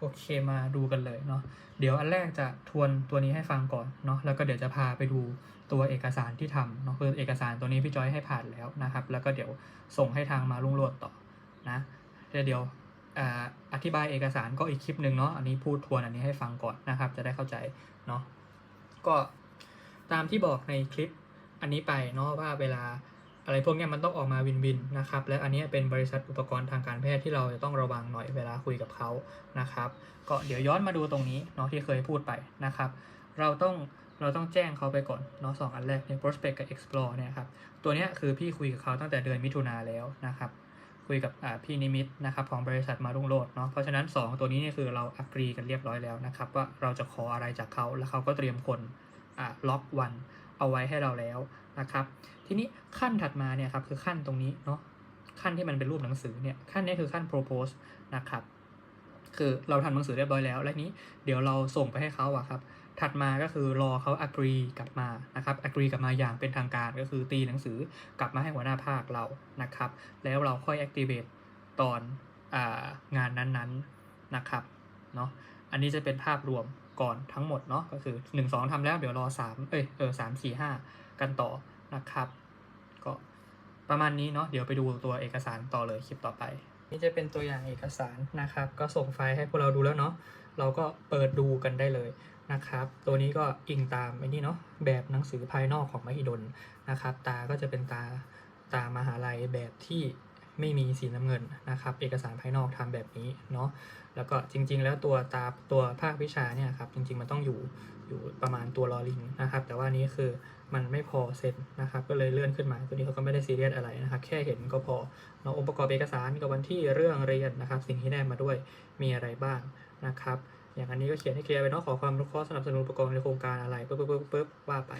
โอเคมาดูกันเลยเนาะเดี๋ยวอันแรกจะทวนตัวนี้ให้ฟังก่อนเนาะแล้วก็เดี๋ยวจะพาไปดูตัวเอกสารที่ทำเนาะคือเอกสารตัวนี้พี่จอยให้ผ่านแล้วนะครับ แล้วก็เดี๋ยวส่งให้ทางมาลุ่งโรดต่อนะเดี๋ยวออธิบายเอกสารก็อีกคลิปหนึ่งเนาะอันนี้พูดทวนอันนี้ให้ฟังก่อนนะครับ จะได้เข้าใจเนาะก็ตามที่บอกในคลิปอันนี้ไปเนาะว่าเวลา อะไรพวกนี้มันต้องออกมาวินวินนะครับ และอันนี้เป็นบริษัทอุปกรณ์ทางการแพทย์ที่เราจะต้องระวังหน่อยเวลาคุยกับเขานะครับ ก็เดี๋ยวย้อนมาดูตรงนี้เนาะที่เคยพูดไปนะครับ เราต้องเราต้องแจ้งเขาไปก่อนเนาะสองอันแรกใน prospect กับ explore เนี่ยครับ ตัวเนี้ยคือพี่คุยกับเขาตั้งแต่เดือนมิถุนาแล้วนะครับ คุยกับพี่นิมิตนะครับของบริษัทมารุ่งโรดเนาะ เพราะฉะนั้น 2 ตัวนี้เนี่ยคือเราอักรีกันเรียบร้อยแล้วนะครับว่าเราจะขออะไรจากเขาแล้วเขาก็เตรียมคนล็อกวันเอาไว้ให้เราแล้วนะครับ ทีนี้ขั้นถัดมาเนี่ยครับคือขั้นตรงนี้เนาะขั้นที่มันเป็นรูปหนังสือเนี่ยขั้นนี้คือขั้น propose นะครับคือเราทำหนังสือเรียบร้อยแล้ว และนี้เดี๋ยวเราส่งไปให้เขาอะครับ ถัดมาก็คือรอเขา agree กลับมานะครับ agree กลับมาอย่างเป็นทางการก็คือตีหนังสือกลับมาให้หัวหน้าภาคเรานะครับ แล้วเราค่อย activate ตอนองานนั้นๆนะครับเนาะอันนี้จะเป็นภาพรวมก่อนทั้งหมดเนาะก็คือ 1 2ทำแล้วเดี๋ยวรอ 3 เอ้ยเออ3 4 5กันต่อ นะครับ ก็ประมาณนี้เนาะเดี๋ยวไปดูตัวเอกสารต่อเลยคลิปต่อไป นี่จะเป็นตัวอย่างเอกสารนะครับ ก็ส่งไฟล์ให้พวกเราดูแล้วเนาะเราก็เปิดดูกันได้เลยนะครับ ตัวนี้ก็อิงตามไอ้นี่เนาะแบบหนังสือภายนอกของมหิดลนะครับ ตาก็จะเป็นตาตามหาลัยแบบที่ไม่มีสีน้ำเงินนะครับ เอกสารภายนอกทำแบบนี้เนาะแล้วก็จริง ๆ แล้วตัวตาตัวภาควิชาเนี่ยครับจริง ๆ มันต้องอยู่ อยู่ประมาณตัวลอลิงนะครับ แต่ว่านี้คือมันไม่พอเซ็นนะครับ ก็เลยเลื่อนขึ้นมา ตัวนี้เขาก็ไม่ได้ซีเรียสอะไรนะครับ แค่เห็นก็พอเราองค์ประกอบเอกสารกับวันที่เรื่องเรียนนะครับ สิ่งที่ได้มาด้วยมีอะไรบ้างนะครับ อย่างอันนี้ก็เขียนให้เคลียร์ไปเนาะขอความรู้ข้อสนับสนุนอุปกรณ์ในโครงการอะไรปึ๊บปึ๊บปึ๊บปึ๊บว่าไป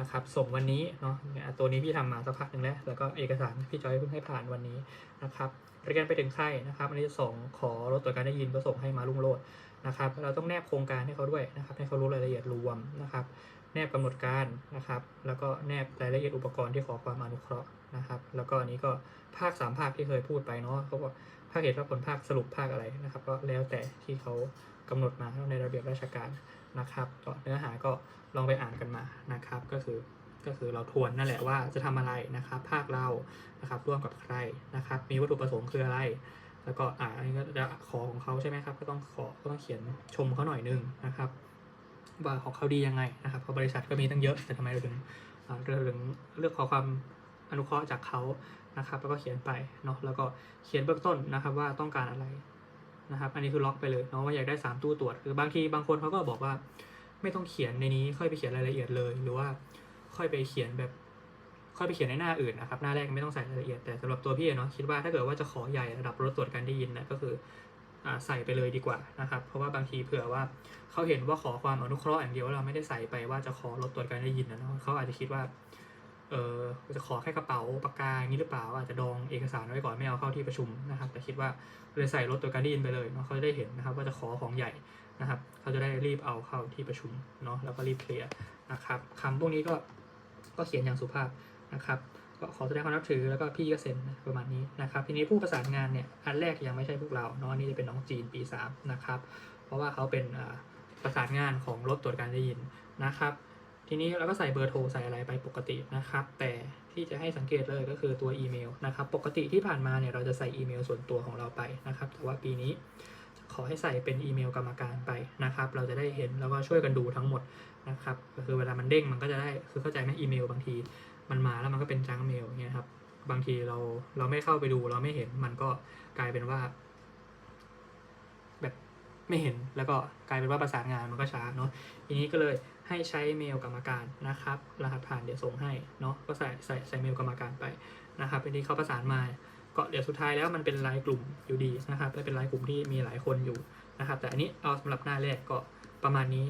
นะครับส่งวันนี้เนาะเนี่ยตัวนี้พี่ทำมาสักพักหนึ่งแล้ว แล้วก็เอกสารพี่จอยเพิ่งให้ผ่านวันนี้นะครับเรียนไปถึงไข้นะครับ อันนี้ส่งขอรถตรวจการได้ยินก็ส่งให้มาลุ่งโลดนะครับ เราต้องแนบโครงการให้เขาด้วยนะครับ ให้เขารู้รายละเอียดรวมนะครับ แนบกำหนดการนะครับ แล้วก็แนบรายละเอียดอุปกรณ์ที่ขอความอนุเคราะห์นะครับ แล้วก็อันนี้ก็ภาคสามภาคที่เคยพูดไปเนาะเขาบอก ภาคเหตุภาคผลภาคสรุปภาคอะไรนะครับ ก็แล้วแต่ที่เขากำหนดมาในระเบียบราชการนะครับก็เนื้อหาก็ลองไปอ่านกันมานะครับ ก็คือก็คือเราทวนนั่นแหละว่าจะทำอะไรนะครับ ภาคเรานะครับร่วมกับใครนะครับ มีวัตถุประสงค์คืออะไร แล้วก็อ่าอันนี้ก็จะขอของเขาใช่ไหมครับ ก็ต้องขอก็ต้องเขียนชมเขาหน่อยนึงนะครับ ว่าของเขาดียังไงนะครับเพราะบริษัทก็มีตั้งเยอะแต่ทำไมเราถึงเราถึงเลือกขอความอนุเคราะห์จากเขา นะครับ แล้วก็เขียนไปเนาะแล้วก็เขียนเบื้องต้นนะครับว่าต้องการอะไรนะครับ อันนี้คือล็อกไปเลยเนาะว่าอยากได้ 3 ตู้ตรวจ คือบางทีบางคนเขาก็บอกว่าไม่ต้องเขียนในนี้ค่อยไปเขียนรายละเอียดเลย หรือว่าค่อยไปเขียนแบบ ค่อยไปเขียนในหน้าอื่นนะครับ หน้าแรกไม่ต้องใส่รายละเอียด แต่สำหรับตัวพี่เนาะคิดว่าถ้าเกิดว่าจะขอใหญ่ระดับรถตรวจการได้ยินนะก็คืออใส่ไปเลยดีกว่านะครับ เพราะว่าบางทีเผื่อว่าเขาเห็นว่าขอความอนุเคราะห์อย่างเดียวเราไม่ได้ใส่ไปว่าจะขอรถตรวจการได้ยินนะเนาะเขาอาจจะคิดว่า เออจะขอแค่กระเป๋าปากกาอย่างนี้หรือเปล่า อาจจะดองเอกสารไว้ก่อนไม่เอาเข้าที่ประชุมนะครับ แต่คิดว่าเลยใส่รถตรวจการด้ยินไปเลยเนาะเขาจะได้เห็นนะครับ ว่าจะขอของใหญ่นะครับ เขาจะได้รีบเอาเข้าที่ประชุมเนาะแล้วก็รีบเคลียร์นะครับคำพวกนี้ก็ก็เขียนอย่างสุภาพนะครับก็ขอแสดงความนับถือแล้วก็พี่ก็เซ็นประมาณนี้นะครับทีนี้ผู้ประสานงานเนี่ยอันแรกยังไม่ใช่พวกเราเนาะนี่จะเป็นน้องจีนปี3นะครับเพราะว่าเขาเป็นประสานงานของรถตรวจการได้ยินนะครับ ทีนี้เราก็ใส่เบอร์โทรใส่อะไรไปปกตินะครับ แต่ที่จะให้สังเกตเลยก็คือตัวอีเมลนะครับ ปกติที่ผ่านมาเนี่ยเราจะใส่อีเมลส่วนตัวของเราไปนะครับ แต่ว่าปีนี้ขอให้ใส่เป็นอีเมลกรรมการไปนะครับ เราจะได้เห็นแล้วก็ช่วยกันดูทั้งหมดนะครับ ก็คือเวลามันเด้งมันก็จะได้คือเข้าใจไหมอีเมลบางทีมันมาแล้วมันก็เป็นจังเมลเงี้ยครับ บางทีเราเราไม่เข้าไปดูเราไม่เห็นมันก็กลายเป็นว่า ไม่เห็นแล้วก็กลายเป็นว่าประสานงานมันก็ช้าเนาะทีนี้ก็เลยให้ใช้เมลกรรมการนะครับรหัสผ่านเดี๋ยวส่งให้เนาะก็ใส่ใส่ใส่เมลกรรมการไปนะครับทีนี้เขาประสานมาก็เดี๋ยวสุดท้ายแล้วมันเป็นไลน์กลุ่มอยู่ดีนะครับเป็นไลน์กลุ่มที่มีหลายคนอยู่นะครับ แต่อันนี้เอาสำหรับหน้าแรกก็ประมาณนี้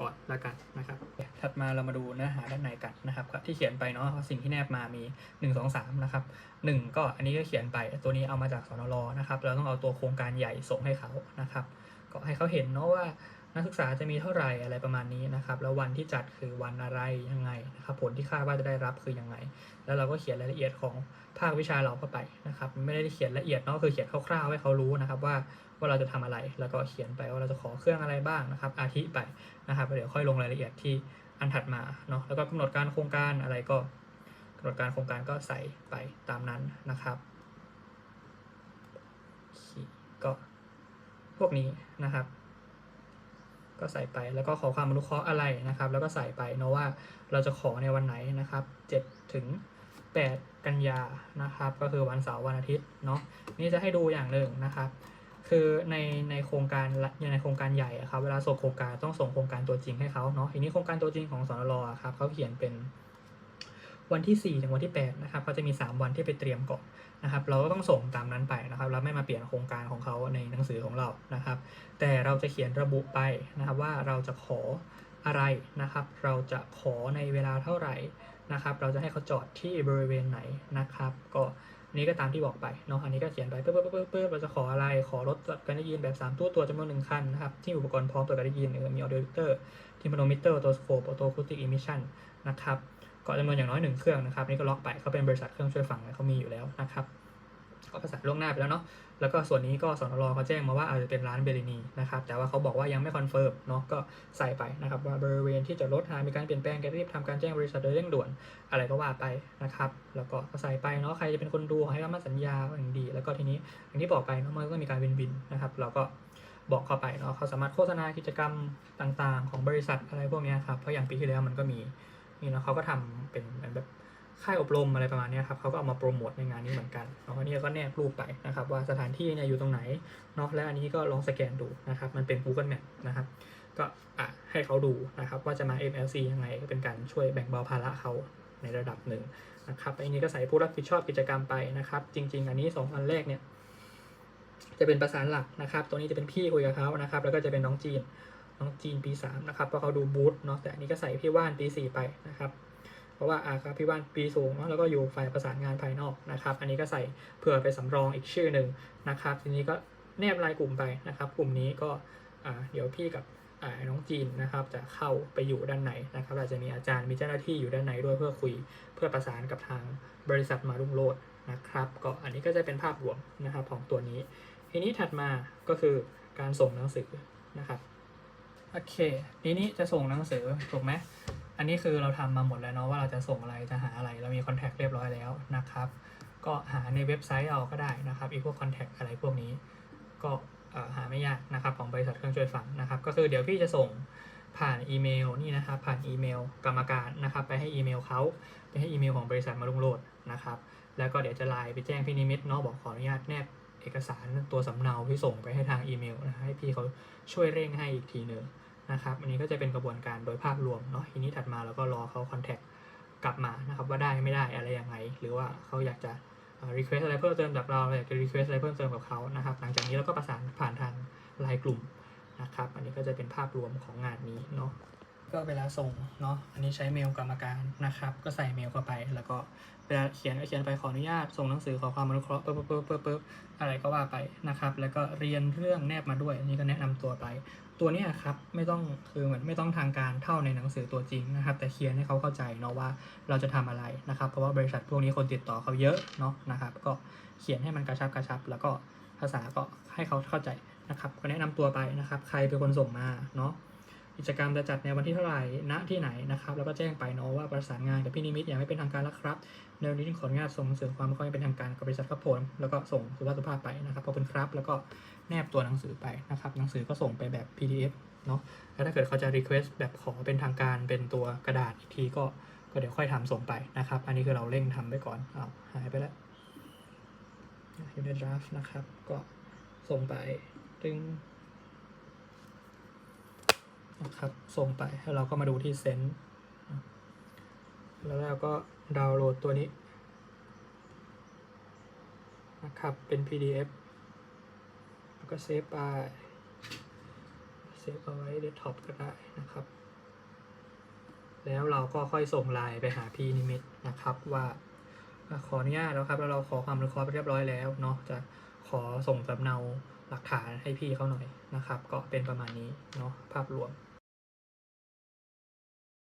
ก่อนละกันนะครับ ถัดมาเรามาดูเนื้อหาด้านในกันนะครับที่เขียนไปเนาะสิ่งที่แนบมามี 1 2 3นะครับ1ก็อันนี้ก็เขียนไปตัวนี้เอามาจากสนรนะครับ เราต้องเอาตัวโครงการใหญ่ส่งให้เขานะครับ ก็ให้เขาเห็นเนาะว่านักศึกษาจะมีเท่าไหร่อะไรประมาณนี้นะครับ แล้ววันที่จัดคือวันอะไรยังไงนะครับ ผลที่คาดว่าจะได้รับคือยังไง แล้วเราก็เขียนรายละเอียดของภาควิชาเราเข้าไปนะครับ ไม่ได้เขียนละเอียดเนาะคือเขียนคร่าวๆให้เขารู้นะครับว่าว่าเราจะทำอะไร แล้วก็เขียนไปว่าเราจะขอเครื่องอะไรบ้างนะครับ อาทิไปนะครับเดี๋ยวค่อยลงรายละเอียดที่อันถัดมาเนาะ แล้วก็กำหนดการโครงการอะไรก็กำหนดการโครงการก็ใส่ไปตามนั้นนะครับก็ วกนี้นะครับ ก็ใส่ไปแล้วก็ขอความอนุเคราะห์อะไรนะครับ แล้วก็ใส่ไปเนาะว่าเราจะขอในวันไหนนะครับ7ถึง8 กันยานะครับ ก็คือวันเสาร์วันอาทิตย์เนาะนี่จะให้ดูอย่างหนึ่งนะครับ คือในในโครงการในโครงการใหญ่ครับเวลาส่งโครงการต้องส่งโครงการตัวจริงให้เขาเนาะทีนี้โครงการตัวจริงของสนรอะครับเขาเขียนเป็น วันที่ 4 ถึงวันที่8นะครับเขาจะมี 3 วันที่ไปเตรียมก่อนนะครับ เราก็ต้องส่งตามนั้นไปนะครับเราไม่มาเปลี่ยนโครงการของเขาในหนังสือของเรานะครับ แต่เราจะเขียนระบุไปนะครับว่าเราจะขออะไรนะครับ เราจะขอในเวลาเท่าไหร่นะครับ เราจะให้เขาจอดที่บริเวณไหนนะครับ ก็นี้ก็ตามที่บอกไปเนาะอันนี้ก็เขียนไปเปิ๊บเปิ๊บเปิ๊บเราจะขออะไรขอรถจัดการได้ยินแบบ 3 ตัวตัวจำนวนหนึ่งคันนะครับ ที่อุปกรณ์พร้อมตัวจการได้ยินมีออเดอร์เตอร์ทิมโนมิเตอร์ตัวสโคปออโตคูติกอิมิชันนะครับ ก็จำนวนอย่างน้อยหนึ่งเครื่องนะครับนี่ก็ล็อกไปเขาเป็นบริษัทเครื่องช่วยฟังเขามีอยู่แล้วนะครับก็ประสานล่วงหน้าไปแล้วเนาะแล้วก็ส่วนนี้ก็สนรเขาแจ้งมาว่าอาจจะเป็นร้านเบลินีนะครับแต่ว่าเขาบอกว่ายังไม่คอนเฟิร์มเนาะก็ใส่ไปนะครับว่าบริเวณที่จอดหามีการเปลี่ยนแปลงแกรีบทำการแจ้งบริษัทโดยเร่งด่วนอะไรก็ว่าไปนะครับแล้วก็ใส่ไปเนาะใครจะเป็นคนดูให้คำมั่นสัญญาอย่างดี แล้วก็ทีนี้อย่างที่บอกไปเนาะมันก็มีการวินวินนะครับเราก็บอกเข้าไปเนาะเขาสามารถโฆษณากิจกรรมต่างๆ ของบริษัทอะไรพวกนี้ครับเพราะอย่างปีที่แล้วมันก็มี นี่เนาะเขาก็ทำเป็นแบบค่ายอบรมอะไรประมาณนี้ครับเขาก็เอามาโปรโมทในงานนี้เหมือนกันเนาะนนี้ก็แนบรูปไปนะครับ ว่าสถานที่เนี่ยอยู่ตรงไหนเนาะและอันนี้ก็ลองสแกนดูนะครับ มันเป็น Google Map นะครับ ก็อะให้เขาดูนะครับ ว่าจะมา MLC ยังไงก็เป็นการช่วยแบ่งเบาภาระเขาในระดับหนึ่งนะครับอันนี้ก็ใส่ผู้รับผิดชอบกิจกรรมไปนะครับ จริง ๆ อันนี้ 2 อันแรกเนี่ย จะเป็นประสานหลักนะครับ ตัวนี้จะเป็นพี่คุยกับเขานะครับ แล้วก็จะเป็นน้องจีน น้องจีนปี3นะครับเพราะเขาดูบูธเนาะแต่อันนี้ก็ใส่พี่ว่านปี4ไปนะครับเพราะว่าอาครับพี่ว่านปีสูงเนาะแล้วก็อยู่ฝ่ายประสานงานภายนอกนะครับอันนี้ก็ใส่เผื่อไปสำรองอีกชื่อหนึ่งนะครับทีนี้ก็แนบรายกลุ่มไปนะครับ กลุ่มนี้ก็อ่าเดี๋ยวพี่กับอ่าน้องจีนนะครับจะเข้าไปอยู่ด้านในนะครับอาจจะมีอาจารย์มีเจ้าหน้าที่อยู่ด้านในด้วยเพื่อคุยเพื่อประสานกับทางบริษัทมารุ่งโรจน์นะครับ ก็อันนี้ก็จะเป็นภาพรวมนะครับของตัวนี้ ทีนี้ถัดมาก็คือการส่งหนังสือนะครับ โอเคทีนี้จะส่งหนังสือถูกไหมอันนี้คือเราทำมาหมดแล้วเนาะว่าเราจะส่งอะไรจะหาอะไรเรามีคอนแทคเรียบร้อยแล้วนะครับ ก็หาในเว็บไซต์เอาก็ได้นะครับอีพวกคอนแทคอะไรพวกนี้ ก็หาไม่ยากนะครับของบริษัทเครื่องช่วยฟังนะครับ ก็คือเดี๋ยวพี่จะส่งผ่านอีเมลนี่นะครับผ่านอีเมลกรรมการนะครับ ไปให้อีเมลเขาไปให้อีเมลของบริษัทมาลุงโรดนะครับ แล้วก็เดี๋ยวจะไลน์ไปแจ้งพี่นิมิตเนาะบอกขออนุญาตแนบ เอกสารตัวสำเนาที่ส่งไปให้ทางอีเมลนะให้พี่เขาช่วยเร่งให้อีกทีหนึ่งนะครับอันนี้ก็จะเป็นกระบวนการโดยภาพรวมเนาะทีนี้ถัดมาเราก็รอเขาคอนแทคกลับมานะครับว่าได้ไม่ได้อะไรยังไง หรือว่าเขาอยากจะรีเควสอะไรเพิ่มเติมจากเราเราอยากจะรีเควสอะไรเพิ่มเติมกับเขานะครับหลังจากนี้เราก็ประสานผ่านทางไลน์กลุ่มนะครับอันนี้ก็จะเป็นภาพรวมของงานนี้เนาะ ก็เวลาส่งเนาะอันนี้ใช้เมลกรรมการนะครับ ก็ใส่เมลเข้าไป แล้วก็เวลาเขียนก็เขียนไปขออนุญาตส่งหนังสือขอความอนุเคราะห์ปึ๊บปึ๊บปึ๊บปึ๊บอะไรก็ว่าไปนะครับ แล้วก็เรียนเรื่องแนบมาด้วยอันนี้ก็แนะนำตัวไป ตัวนี้ครับไม่ต้องคือเหมือนไม่ต้องทางการเท่าในหนังสือตัวจริงนะครับ แต่เขียนให้เขาเข้าใจเนาะว่าเราจะทำอะไรนะครับ เพราะว่าบริษัทพวกนี้คนติดต่อเขาเยอะเนาะนะครับ ก็เขียนให้มันกระชับกระชับ แล้วก็ภาษาก็ให้เขาเข้าใจนะครับก็แนะนำตัวไปนะครับ ใครเป็นคนส่งมาเนาะ กิจกรรมจะจัดในวันที่เท่าไหร่ ณ ที่ไหนนะครับ แล้วก็แจ้งไปเนาะว่าประสานงานกับพี่นิมิตอย่างไม่เป็นทางการแล้วครับ ในวันนี้ขออนุญาตส่งสือความไม่ค่อยเป็นทางการกับบริษัทครับผมแล้วก็ส่งสุภาพสุภาพไปนะครับขอบคุณครับ แล้วก็แนบตัวหนังสือไปนะครับ หนังสือก็ส่งไปแบบ PDF เนาะ แล้วถ้าเกิดเขาจะ request แบบขอเป็นทางการเป็นตัวกระดาษอีกทีก็ ก็เดี๋ยวค่อยทำส่งไปนะครับ อันนี้คือเราเร่งทำไปก่อนอ้าวหายไปแล้วอยู่ใน draft นะครับ ก็ส่งไปตึง นะครับส่งไปแล้วเราก็มาดูที่เซนแล้วเราก็ดาวน์โหลดตัวนี้นะครับเป็น PDF แล้วก็เซฟไปเซฟเอาไว้เดสก์ท็อปก็ได้นะครับ แล้วเราก็ค่อยส่งไลน์ไปหาพี่นิมิตนะครับว่าขออนุญาตแล้วครับแล้วเราขอความอนุเคราะห์ไปเรียบร้อยแล้วเนาะจะขอส่งสำเนาหลักฐานให้พี่เขาหน่อยนะครับ ก็เป็นประมาณนี้เนาะภาพรวม